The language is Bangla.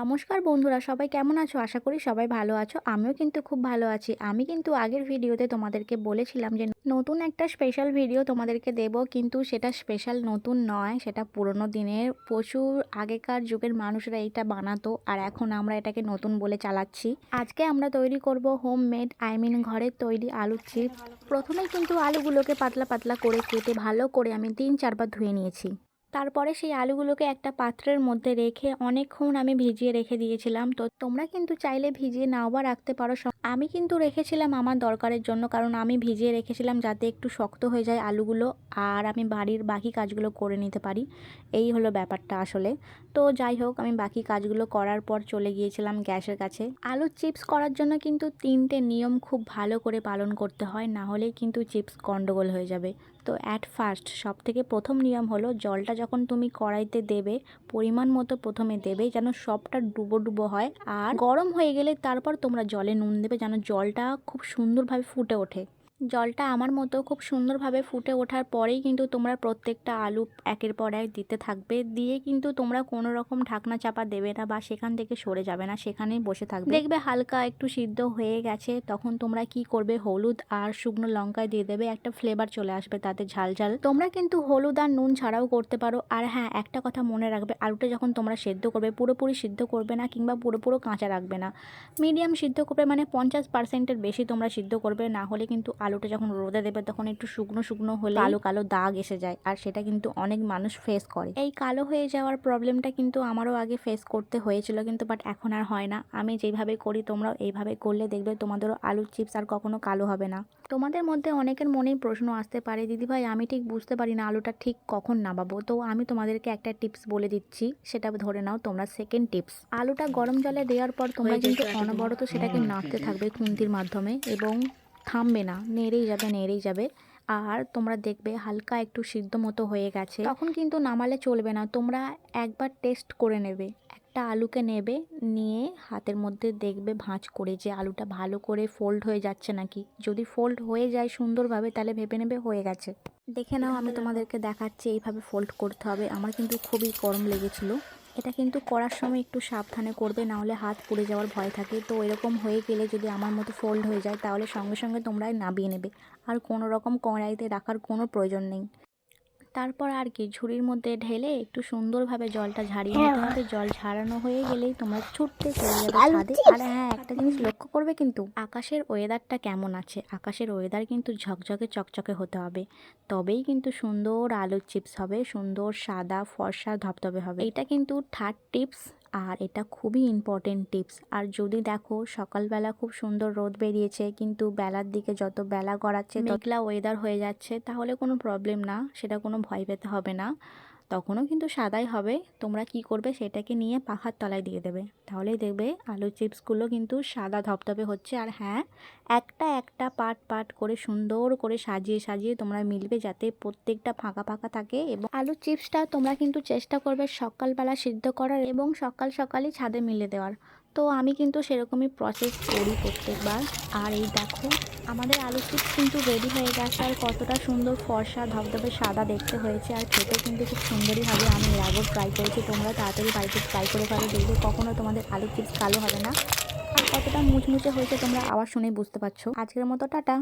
নমস্কার বন্ধুরা, সবাই কেমন আছো? আশা করি সবাই ভালো আছো। আমিও কিন্তু খুব ভালো আছি। আমি কিন্তু আগের ভিডিওতে তোমাদেরকে বলেছিলাম যে নতুন একটা স্পেশাল ভিডিও তোমাদেরকে দেব, কিন্তু সেটা স্পেশাল নতুন নয়, সেটা পুরনো দিনের। প্রচুর আগেকার যুগের মানুষরা এইটা বানাতো, আর এখন আমরা এটাকে নতুন বলে চালাচ্ছি। আজকে আমরা তৈরি করব হোম মেড আই মিন ঘরের তৈরি আলুর চিপস প্রথমেই কিন্তু আলুগুলোকে পাতলা পাতলা করে কেটে ভালো করে আমি তিন, চারবার ধুয়ে নিয়েছি। তারপরে সেই আলুগুলোকে একটা পাত্রের মধ্যে রেখে অনেকক্ষণ আমি ভিজিয়ে রেখে দিয়েছিলাম। তো তোমরা কিন্তু চাইলে ভিজিয়ে নাও বা রাখতে পারো। আমি কিন্তু রেখেছিলাম আমার দরকারের জন্য, কারণ আমি ভিজিয়ে রেখেছিলাম যাতে একটু শক্ত হয়ে যায় আলুগুলো আর আমি বাড়ির বাকি কাজগুলো করে নিতে পারি। এই হলো ব্যাপারটা আসলে। তো যাই হোক, আমি বাকি কাজগুলো করার পর চলে গিয়েছিলাম গ্যাসের কাছে। আলুর চিপস করার জন্য কিন্তু তিনটে নিয়ম খুব ভালো করে পালন করতে হয়, না হলেই কিন্তু চিপস গন্ডগোল হয়ে যাবে। তো অ্যাট ফার্স্ট সব থেকে প্রথম নিয়ম হলো জলটা যখন তুমি কড়াইতে দেবে, পরিমাণ মতো প্রথমে দেবে যেন সবটা ডুবো ডুবো হয়। আর গরম হয়ে গেলে তারপর তোমরা জলে নুন দেবে যেন জলটা খুব সুন্দরভাবে ফুটে ওঠে। জলটা আমার মতো খুব সুন্দরভাবে ফুটে ওঠার পরেই কিন্তু তোমরা প্রত্যেকটা আলু একের পর এক দিতে থাকবে। দিয়ে কিন্তু তোমরা কোনো রকম ঢাকনা চাপা দেবে না বা সেখান থেকে সরে যাবে না, সেখানেই বসে থাকবে। দেখবে হালকা একটু সিদ্ধ হয়ে গেছে, তখন তোমরা কি করবে? হলুদ আর শুকনো লঙ্কা দিয়ে দেবে, একটা ফ্লেভার চলে আসবে তাতে ঝাল ঝাল। তোমরা কিন্তু হলুদ আর নুন ছাড়াও করতে পারো। আর হ্যাঁ একটা কথা মনে রাখবে, আলুটা যখন তোমরা সেদ্ধ করবে, পুরোপুরি সিদ্ধ করবে না কিংবা পুরোপুরো কাঁচা রাখবে না। মিডিয়াম সিদ্ধ করবে মানে পঞ্চাশ পার্সেন্টের বেশি তোমরা সিদ্ধ করবে, না হলে কিন্তু আলুটা যখন রোদে দেবে তখন একটু শুকনো শুকনো হলে কালো কালো দাগ এসে যায় আর সেটা কিন্তু অনেক মানুষ ফেস করে। এই কালো হয়ে যাওয়ার প্রবলেমটা কিন্তু আমারও আগে ফেস করতে হয়েছিল কিন্তু বাট এখন আর হয় না। আমি যেইভাবে করি তোমরাও এইভাবে করলে দেখবে তোমাদেরও আলুর চিপস আর কখনো কালো হবে না। তোমাদের মধ্যে অনেকের মনেই প্রশ্ন আসতে পারে দিদিভাই আমি ঠিক বুঝতে পারি না আলুটা ঠিক কখন নামাবো? তো আমি তোমাদেরকে একটা টিপস বলে দিচ্ছি সেটা ধরে নাও তোমরা সেকেন্ড টিপস আলুটা গরম জলে দেওয়ার পর তোমরা কিন্তু অনবরত সেটাকে নাড়তে থাকবে খুন্তির মাধ্যমে এবং থামবে না, নেড়েই যাবে নেড়েই যাবে। আর তোমরা দেখবে হালকা একটু সিদ্ধ মতো হয়ে গেছে। তখন কিন্তু নামালে চলবে না, তোমরা একবার টেস্ট করে নেবে। একটা আলুকে নেবে, নিয়ে হাতের মধ্যে দেখবে ভাঁজ করে যে আলুটা ভালো করে ফোল্ড হয়ে যাচ্ছে নাকি। যদি ফোল্ড হয়ে যায় সুন্দরভাবে, তাহলে ভেবে নেবে হয়ে গেছে। দেখে নাও, আমি তোমাদেরকে দেখাচ্ছি, এইভাবে ফোল্ড করতে হবে। আমার কিন্তু খুবই গরম লেগেছিল। এটা কিন্তু করার সময় একটু সাবধানে করবে না হলে হাত পুড়ে যাওয়ার ভয় থাকে। তো এরকম হয়ে গেলে যদি আমার মতো ফোল্ড হয়ে যায়, তাহলে সঙ্গে সঙ্গে তোমরা নামিয়ে নেবে। আর কোনো রকম কড়াইতে রাখার কোনো প্রয়োজন নেই। তারপর আর কি ঝুড়ির মধ্যে ঢেলে একটু সুন্দরভাবে জলটা ঝাড়িয়ে নিতে হবে। জল ঝাড়ানো হয়ে গেলেই তোমরা ছুটতে চলে যাবে ছাদে। আর হ্যাঁ একটা জিনিস লক্ষ্য করবে কিন্তু আকাশের ওয়েদারটা কেমন আছে? আকাশের ওয়েদার কিন্তু ঝকঝকে চকচকে হতে হবে। তবেই কিন্তু সুন্দর আলুর চিপস হবে সুন্দর সাদা ফর্সা ধপধপে হবে। এটা কিন্তু থার্ড টিপস আর এটা খুবই ইম্পর্টেন্ট টিপস আর যদি দেখো, সকালবেলা খুব সুন্দর রোদ বেরিয়েছে, কিন্তু বেলার দিকে যত বেলা গড়াচ্ছে মেঘলা ওয়েদার হয়ে যাচ্ছে, তাহলে কোনো প্রবলেম না, সেটা কোনো ভয় পেতে হবে না। তখনও কিন্তু সাদাই হবে। তোমরা কি করবে সেটাকে নিয়ে পাখার তলায় দিয়ে দেবে। তাহলেই দেখবে আলু চিপসগুলো কিন্তু সাদা ধপধপে হচ্ছে। আর হ্যাঁ একটা একটা পাট পাট করে সুন্দর করে সাজিয়ে সাজিয়ে তোমরা মিলবে যাতে প্রত্যেকটা ফাঁকা ফাঁকা থাকে এবং আলু চিপসটা তোমরা কিন্তু চেষ্টা করবে সকালবেলা সিদ্ধ করার এবং সকাল সকালই ছাদে মিলে দেওয়ার। তো আমি কিন্তু সেরকমই প্রসেস করি প্রত্যেকবার। আর এই দেখো, আমাদের আলু চিপস কিন্তু রেডি হয়ে গেছে। আর কতটা সুন্দর ফর্সা, ধবধবে সাদা দেখতে হয়েছে। আর খেতে কিন্তু খুব সুন্দরই হবে। আমি এর আগেও ট্রাই করেছি। তোমরা তাড়াতাড়ি বাড়িতে ট্রাই করে ফেলো দেখবে কখনও তোমাদের আলু চিপস কালো হবে না। আর কতটা মুচমুচে হয়েছে তোমরা আবার শুনেই বুঝতে পারছ। আজকের মতো টাটা।